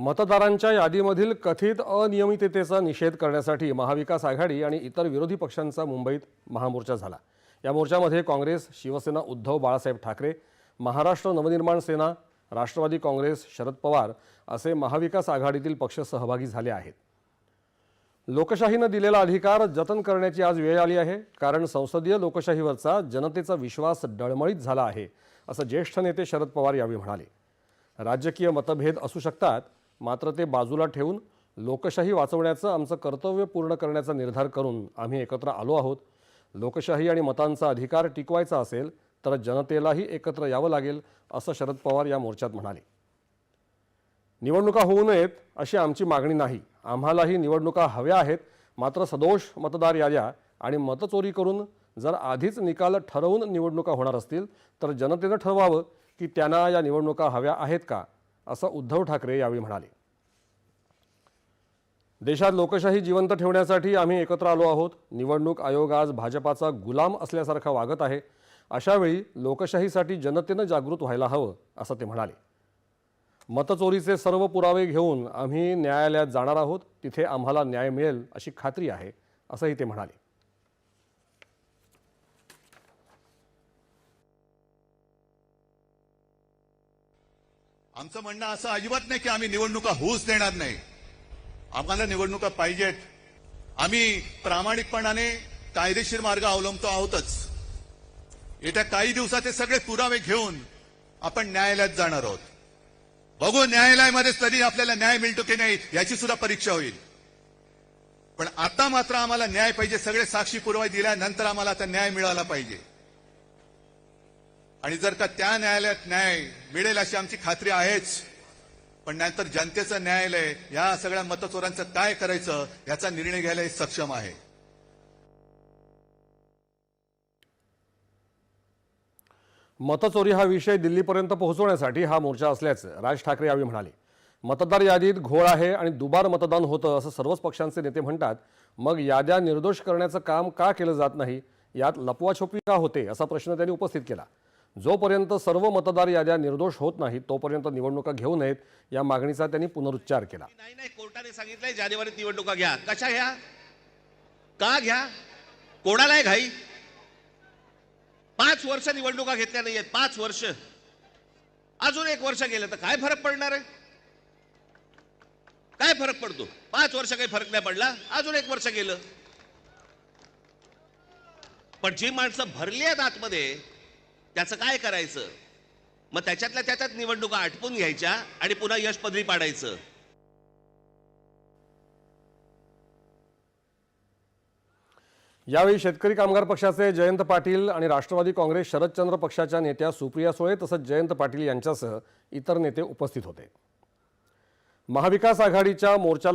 मतदारांच्या यादीमधील कथित अनियमिततेचा निषेध करण्यासाठी महाविकास आघाडी आणि इतर विरोधी पक्षांचा मुंबईत महामोर्चा झाला. या मोर्चामध्ये काँग्रेस शिवसेना उद्धव बाळासाहेब ठाकरे महाराष्ट्र नवनिर्माण सेना राष्ट्रवादी काँग्रेस शरद पवार असे महाविकास आघाडीतील पक्ष सहभागी झाले आहेत. लोकशाहीनं दिलेला अधिकार जतन करण्याची आज वेळ आली आहे कारण संसदीय लोकशाहीवरचा जनतेचा विश्वास डळमळीत झाला आहे असं ज्येष्ठ नेते शरद पवार यावेळी म्हणाले. राजकीय मतभेद असू शकतात मात्र ते बाजूला ठेवून लोकशाही वाचवण्याचं आमचं कर्तव्य पूर्ण करण्याचा निर्धार करून आम्ही एकत्र आलो आहोत. लोकशाही आणि मतांचा अधिकार टिकवायचा असेल तर जनतेलाही एकत्र यावं लागेल असं शरद पवार या मोर्चात म्हणाले. निवडणुका होऊ नयेत अशी आमची मागणी नाही. आम्हालाही निवडणुका हव्या आहेत मात्र सदोष मतदार याद्या आणि मतचोरी करून जर आधीच निकाल ठरवून निवडणुका होणार असतील तर जनतेनं ठरवावं की त्यांना या निवडणुका हव्या आहेत का? असं उद्धव ठाकरे यावेळी म्हणाले. देशात लोकशाही जिवंत ठेवण्यासाठी आम्ही एकत्र आलो आहोत. निवडणूक आयोग आज भाजपाचा गुलाम असल्यासारखा वागत आहे. अशावेळी लोकशाहीसाठी जनतेनं जागृत व्हायला हवं असं ते म्हणाले. मतचोरीचे सर्व पुरावे घेऊन आम्ही न्यायालयात जाणार आहोत. तिथे आम्हाला न्याय मिळेल अशी खात्री आहे असंही ते म्हणाले. आमचं म्हणणं असं अजिबात नाही की आम्ही निवडणुका होऊच देणार नाही. आम्हाला निवडणुका पाहिजेत. आम्ही प्रामाणिकपणाने कायदेशीर मार्ग अवलंबतो आहोतच. येत्या काही दिवसात हे सगळे पुरावे घेऊन आपण न्यायालयात जाणार आहोत. बघू न्यायालयामध्ये तरी आपल्याला न्याय मिळतो की नाही याची सुद्धा परीक्षा होईल. पण आता मात्र आम्हाला न्याय पाहिजे सगळे साक्षी पुरावे दिल्यानंतर आम्हाला आता न्याय मिळाला पाहिजे. आणि जर का त्या न्यायालयात न्याय मिळेल अशी आमची खात्री आहेच पण नंतर जनतेचं न्यायालय या सगळ्या मतचोरांचं काय करायचं याचा निर्णय घ्यायला हे सक्षम आहे. मतचोरी हा विषय दिल्लीपर्यंत पोहोचवण्यासाठी हा मोर्चा असल्याचं राज ठाकरे यावेळी म्हणाले. मतदार यादीत घोळ आहे आणि दुबार मतदान होतं असं सर्वच पक्षांचे नेते म्हणतात. मग याद्या निर्दोष करण्याचं काम का केलं जात नाही? यात लपवाछोपी का होते असा प्रश्न त्यांनी उपस्थित केला. जोपर्यंत सर्व मतदार याद्या निर्दोष होत नाहीत तोपर्यंत निवडणुका घेऊ नयेत या मागणीचा त्यांनी पुनरुच्चार केला. नाही नाही कोर्टाने सांगितलंय जानेवारीत निवडणुका घ्या. कशा घ्या? का घ्या? कोणाला आहे घाई? पाच वर्ष निवडणुका घेतल्या नाहीयेत पाच वर्ष. अजून एक वर्ष गेलं तर काय फरक पडणार आहे? काय फरक पडतो? पाच वर्ष काही फरक नाही पडला अजून एक वर्ष गेलं. पण जी माणसं भरली आहेत आतमध्ये त्याचं काय करायचं? मग त्याच्यातल्या त्याच्यात निवडणुका आटपून घ्यायच्या आणि पुन्हा यश पदरी पाडायचं. यावेळी शेतकरी कामगार पक्षाचे जयंत पाटील आणि राष्ट्रवादी काँग्रेस शरदचंद्र पक्षाच्या नेत्या सुप्रिया सुळे तसंच जयंत पाटील यांच्यासह इतर नेते उपस्थित होते. महाविकास आघाडीच्या मोर्चाला